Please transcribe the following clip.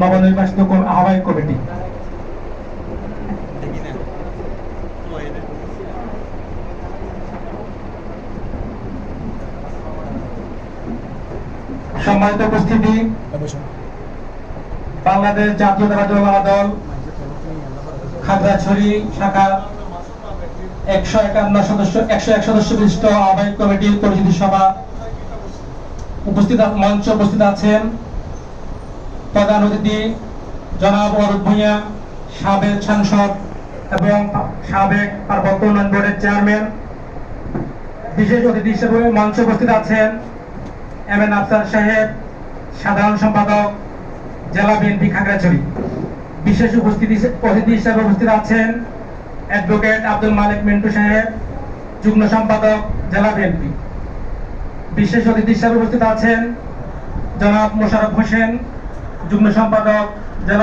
নবনির্বাচিত আহ্বায়ক কমিটি। সম্মানিত উপস্থিতি। বাংলাদেশ জাতীয়তাবাদী দল খাগড়াছড়ি শাখা একশো একান্ন সদস্য একশো এক সদস্য বিশিষ্ট আহ্বায়ক কমিটির পরিচিতি সভা উপস্থিত মঞ্চে উপস্থিত আছেন প্রধান অতিথি জনাব অরূপ ভূঁইয়া সাবেক সাংসদ এবং সাবেক পার্বত্য উন্নয়ন বোর্ডের চেয়ারম্যান। বিশেষ অতিথি হিসেবে মঞ্চে উপস্থিত আছেন এম এন আফসার সাহেব, সাধারণ সম্পাদক, জেলা বিএনপি খাগড়াছড়ি। বিশেষ উপস্থিতি অতিথি হিসেবে উপস্থিত আছেন অ্যাডভোকেট আব্দুল মালিক মিন্টু সাহেব, যুগ্ম সম্পাদক, জেলা বিএনপি। বিশেষ অতিথি হিসাবে উপস্থিত আছেন জনাব মোশারফ হোসেন যুগ্ম সম্পাদক জেলা